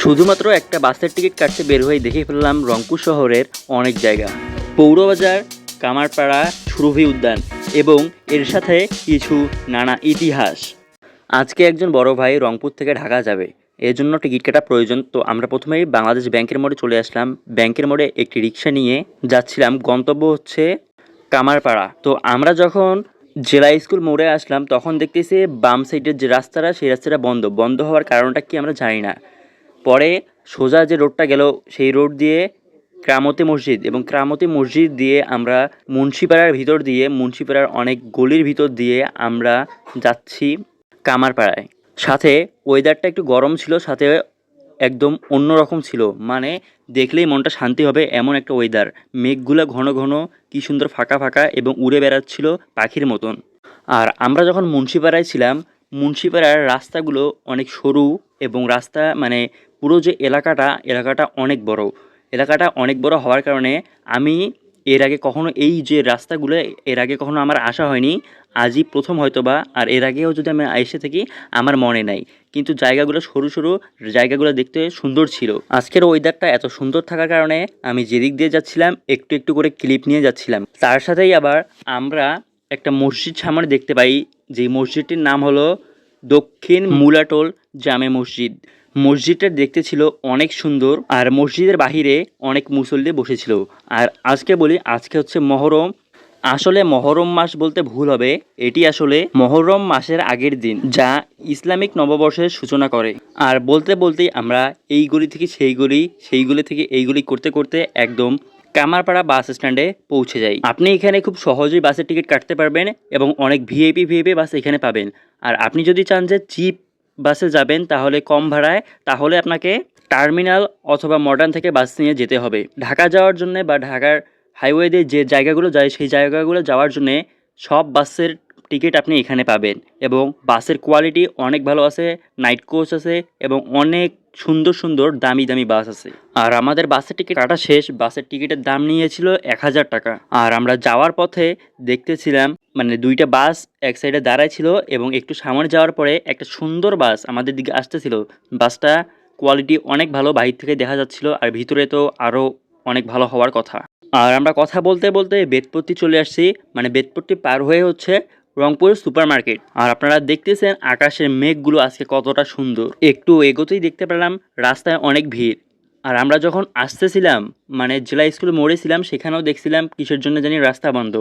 শুধুমাত্র একটা বাসের টিকিট কাটতে বের হয়ে দেখে ফেললাম রংপুর শহরের অনেক জায়গা। পৌরবাজার, কামারপাড়া, সুরভি উদ্যান এবং এর সাথে কিছু নানা ইতিহাস। আজকে একজন বড় ভাই রংপুর থেকে ঢাকা যাবে। এর জন্য টিকিট কাটা প্রয়োজন। তো আমরা প্রথমেই বাংলাদেশ ব্যাংকের মোড়ে চলে আসলাম। ব্যাংকের মোড়ে একটি রিক্সা নিয়ে যাচ্ছিলাম। গন্তব্য হচ্ছে কামারপাড়া। তো আমরা যখন জেলা স্কুল মোড়ে আসলাম, তখন দেখতেছি বাম সাইডের যে রাস্তাটা, সেই রাস্তাটা বন্ধ। বন্ধ হওয়ার কারণটা কি আমরা জানি না। পরে সোজা যে রোডটা গেল, সেই রোড দিয়ে ক্রামতি মসজিদ এবং ক্রামতি মসজিদ দিয়ে আমরা মুন্সিপাড়ার ভিতর দিয়ে, মুন্সিপাড়ার অনেক গলির ভিতর দিয়ে আমরা যাচ্ছি কামারপাড়ায়। সাথে ওয়েদারটা একটু গরম ছিল, সাথে একদম অন্যরকম ছিল। মানে দেখলেই মনটা শান্তি হবে এমন একটা ওয়েদার মেঘগুলো ঘন ঘন, কি সুন্দর ফাঁকা ফাঁকা এবং উড়ে বেড়াচ্ছিল পাখির মতন। আর আমরা যখন মুন্সিপাড়ায় ছিলাম, মুন্সিপাড়ার রাস্তাগুলো অনেক সরু এবং রাস্তা মানে পুরো যে এলাকাটা এলাকাটা অনেক বড়। এলাকাটা অনেক বড় হওয়ার কারণে আমি এর আগে কখনো এই যে রাস্তাগুলো, এর আগে কখনো আমার আসা হয়নি। আজই প্রথম হয়তো বা আর এর আগেও যদি আমি এসে থাকি, আমার মনে নাই। কিন্তু জায়গাগুলো সরু সরু, জায়গাগুলো দেখতে সুন্দর ছিল। আজকের ওয়েদারটা এত সুন্দর থাকার কারণে আমি যেদিক দিয়ে যাচ্ছিলাম, একটু একটু করে ক্লিপ নিয়ে যাচ্ছিলাম। তার সাথেই আবার আমরা একটা মসজিদ সামনে দেখতে পাই। যে মসজিদটির নাম হলো দক্ষিণ মুলাটোল জামে মসজিদ। মসজিদটা দেখতে ছিল অনেক সুন্দর আর মসজিদের বাহিরে অনেক মুসল্লি বসেছিল। আর আজকে বলি, আজকে হচ্ছে মহরম। আসলে মহরম মাস বলতে ভুল হবে। এটি আসলে মহরম মাসের আগের দিন, যা ইসলামিক নববর্ষের সূচনা করে। আর বলতে বলতেই আমরা এই গলি থেকে সেই গলি সেই গলি থেকে এই গলি করতে করতে একদম কামারপাড়া বাস স্ট্যান্ডে পৌঁছে যাই। আপনি এখানে খুব সহজেই বাসের টিকিট কাটতে পারবেন এবং অনেক ভিআইপি ভিআইপি বাস এখানে পাবেন। আর আপনি যদি চান যে চিপ বাসে যাবেন, তাহলে কম ভাড়ায়, তাহলে আপনাকে টার্মিনাল অথবা মডার্ন থেকে বাস নিয়ে যেতে হবে। ঢাকা যাওয়ার জন্য বা ঢাকার হাইওয়ে দিয়ে যে জায়গাগুলো যায়, সেই জায়গাগুলো যাওয়ার জন্যে সব বাসের টিকিট আপনি এখানে পাবেন এবং বাসের কোয়ালিটি অনেক ভালো আছে, নাইট কোচ আছে এবং অনেক সুন্দর সুন্দর দামি দামি বাস আছে। আর আমাদের বাসের টিকিট কাটা শেষ, বাসের টিকিটের দাম নিয়েছিল এক হাজার টাকা। আর আমরা যাওয়ার পথে দেখতেছিলাম মানে দুইটা বাস এক সাইডে দাঁড়ায় ছিল এবং একটু সামনে যাওয়ার পরে একটা সুন্দর বাস আমাদের দিকে আসতেছিল। বাসটা কোয়ালিটি অনেক ভালো, বাহির থেকে দেখা যাচ্ছিল আর ভিতরে তো আরও অনেক ভালো হওয়ার কথা। আর আমরা কথা বলতে বলতে বেদপট্টি চলে আসছি। মানে বেদপট্টি পার হয়ে হচ্ছে রংপুর সুপার মার্কেট আর আপনারা দেখতেছেন আকাশের মেঘগুলো আজকে কতটা সুন্দর। একটু এগোতেই দেখতে পেলাম রাস্তায় অনেক ভিড়। আর আমরা যখন আসতেছিলাম মানে জেলা স্কুলে মরেছিলাম সেখানেও দেখছিলাম কিসের জন্য জানি রাস্তা বন্ধ।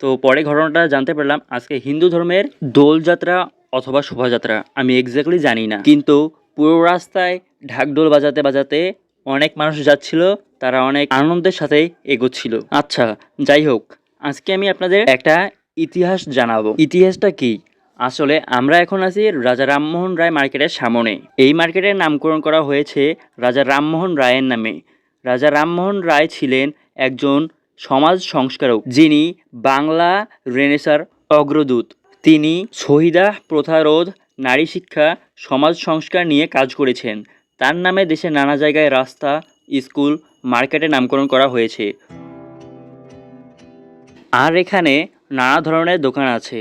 তো পরে ঘটনাটা জানতে পারলাম, আজকে হিন্দু ধর্মের দোলযাত্রা অথবা শোভাযাত্রা, আমি এক্স্যাক্টলি জানি না। কিন্তু পুরো রাস্তায় ঢাকঢোল বাজাতে বাজাতে অনেক মানুষ যাচ্ছিল, তারা অনেক আনন্দের সাথে এগোচ্ছিল। আচ্ছা যাই হোক, আজকে আমি আপনাদের একটা ইতিহাস জানাব। ইতিহাসটা কি? আসলে আমরা এখন আছি রাজা রামমোহন রায় মার্কেটের সামনে। এই মার্কেটের নামকরণ করা হয়েছে রাজা রামমোহন রায়ের নামে। রাজা রামমোহন রায় ছিলেন একজন সমাজ সংস্কারক, যিনি বাংলা রেনেসার অগ্রদূত। তিনি শহীদা প্রথারোধ, নারী শিক্ষা, সমাজ সংস্কার নিয়ে কাজ করেছেন। তার নামে দেশের নানা জায়গায় রাস্তা, স্কুল মার্কেটের নামকরণ করা হয়েছে। আর এখানে নানা ধরনের দোকান আছে,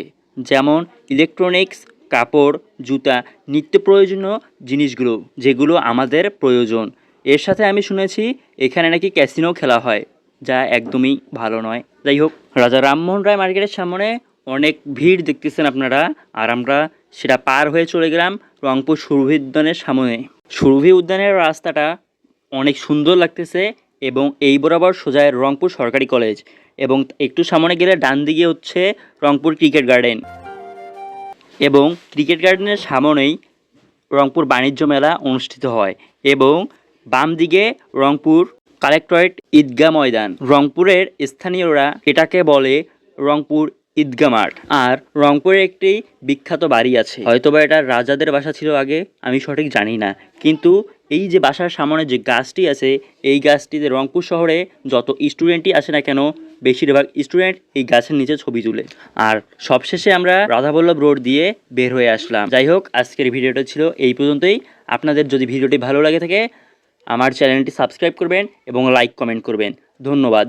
যেমন ইলেকট্রনিক্স কাপড়, জুতা, নিত্য প্রয়োজনীয় জিনিসগুলো, যেগুলো আমাদের প্রয়োজন। এর সাথে আমি শুনেছি এখানে নাকি ক্যাসিনো খেলা হয়, যা একদমই ভালো নয়। যাই হোক, রাজা রামমোহন রায় মার্কেটের সামনে অনেক ভিড় দেখতেছেন আপনারা, আর আমরা সেটা পার হয়ে চলে গেলাম রংপুর সুরভি উদ্যানের সামনে। সুরভি উদ্যানের রাস্তাটা অনেক সুন্দর লাগতেছে এবং এই বরাবর সোজায় রংপুর সরকারি কলেজ। এবং একটু সামনে গেলে ডান দিকে হচ্ছে রংপুর ক্রিকেট গার্ডেন। এবং ক্রিকেট গার্ডেনের সামনেই রংপুর বাণিজ্য মেলা অনুষ্ঠিত হয় এবং বাম দিকে রংপুর কালেক্টরেট ঈদগাহ ময়দান। রংপুরের স্থানীয়রা এটাকে বলে রংপুর ঈদগা মাঠ। আর রংপুরে একটি বিখ্যাত বাড়ি আছে। হয়তোবা এটা রাজাদের বাসা ছিল আগে, আমি সঠিক জানি না। কিন্তু এই যে বাসার সামনে যে গাছটি আছে, এই গাছটিতে রংপুর শহরে যত স্টুডেন্টই আসে না কেন বেশিরভাগ স্টুডেন্ট এই গাছের নিচে ছবি তুলে। আর সবশেষে আমরা রাধাবল্লভ রোড দিয়ে বের হয়ে আসলাম। যাই হোক, আজকের ভিডিওটা ছিল এই পর্যন্তই। আপনাদের যদি ভিডিওটি ভালো লাগে থাকে, আমার চ্যানেলটি সাবস্ক্রাইব করবেন এবং লাইক কমেন্ট করবেন। ধন্যবাদ।